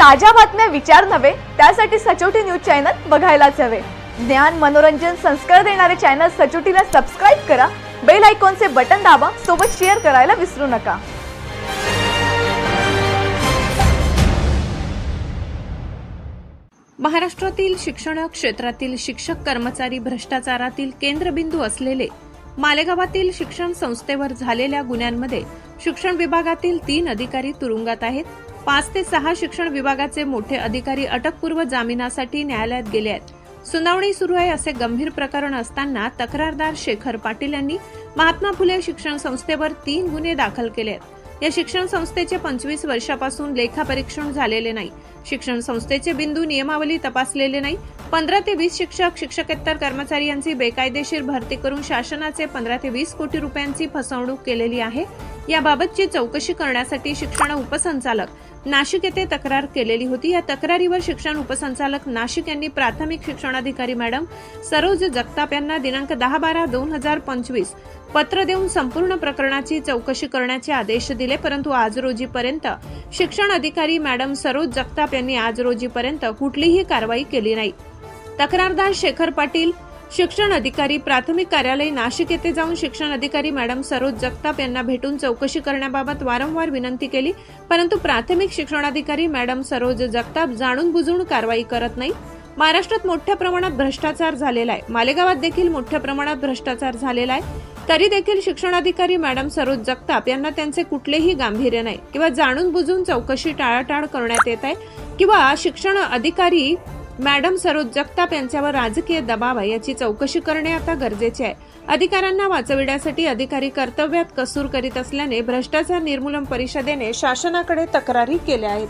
ताज्या बातम्या विचार नव्हे त्यासाठी सचोटी न्यूज चॅनल बघायलाच हवे. ज्ञान मनोरंजन संस्कार देणारे चॅनल सचोटीला सबस्क्राईब करा बेल आयकॉनचे बटन दाबा सोबत शेअर करायला विसरू नका. महाराष्ट्रातील शिक्षण क्षेत्रातील शिक्षक कर्मचारी भ्रष्टाचारातील केंद्रबिंदू असलेले मालेगावातील शिक्षण संस्थेवर झालेल्या गुन्ह्यांमध्ये शिक्षण विभागातील तीन अधिकारी तुरुंगात आहेत. पाच ते सहा शिक्षण विभागाचे मोठे अधिकारी अटकपूर्व जामिनासाठी न्यायालयात गेले आहेत. सुनावणी सुरू आहे असे गंभीर प्रकरण असताना तक्रारदार शेखर पाटील यांनी महात्मा फुले शिक्षण संस्थेवर तीन गुन्हे दाखल केले आहेत. या शिक्षण संस्थेचे पंचवीस वर्षापासून लेखापरीक्षण झालेले नाही. शिक्षण संस्थेचे बिंदू नियमावली तपासलेले नाही. पंधरा ते वीस शिक्षक शिक्षकेतर कर्मचारी यांची बेकायदेशीर भरती करून शासनाचे पंधरा ते वीस कोटी रुपयांची फसवणूक केलेली आहे. याबाबतची चौकशी करण्यासाठी शिक्षण उपसंचालक नाशिक येथे तक्रार केलेली होती. या तक्रारीवर शिक्षण उपसंचालक नाशिक यांनी प्राथमिक शिक्षणाधिकारी मॅडम सरोज जगताप यांना दिनांक दहा बारा दोन हजार पंचवीस पत्र देऊन संपूर्ण प्रकरणाची चौकशी करण्याचे आदेश दिले. परंतु आज रोजीपर्यंत शिक्षण अधिकारी मॅडम सरोज जगताप यांनी आज रोजीपर्यंत कुठलीही कारवाई केली नाही. तक्रारदार शेखर पाटील शिक्षण अधिकारी प्राथमिक कार्यालय नाशिक येथे जाऊन शिक्षण अधिकारी मॅडम सरोज जगताप यांना भेटून चौकशी करण्याबाबत वारंवार विनंती केली परंतु प्राथमिक शिक्षणाधिकारी मॅडम सरोज जगताप जाणून बुजून कारवाई करत नाही. महाराष्ट्रात मोठ्या प्रमाणात भ्रष्टाचार झालेला आहे. मालेगावात देखील मोठ्या प्रमाणात भ्रष्टाचार झालेला आहे. तरी देखील शिक्षणाधिकारी मॅडम सरोज जगताप यांना त्यांचे कुठलेही गांभीर्य नाही. किंवा जाणून बुजून चौकशी टाळाटाळ करण्यात येत आहे. किंवा शिक्षण अधिकारी मॅडम सरोज जगताप यांच्यावर राजकीय दबाव आहे याची चौकशी करणे आता गरजेचे आहे. अधिकाऱ्यांना वाचविण्यासाठी अधिकारी कर्तव्यात कसूर करीत असल्याने भ्रष्टाचार निर्मूलन परिषदेने शासनाकडे तक्रारी केल्या आहेत.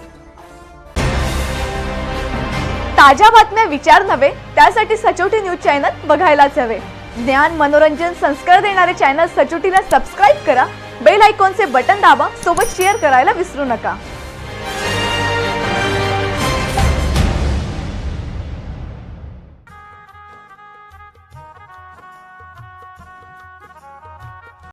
ताज्या बातम्या विचार नव्हे त्यासाठी सचोटी न्यूज चॅनल बघायलाच हवे. ज्ञान मनोरंजन संस्कार देणारे चॅनल सचोटीला सबस्क्राईब करा बेल आयकॉनचे बटन दाबा सोबत शेअर करायला विसरू नका.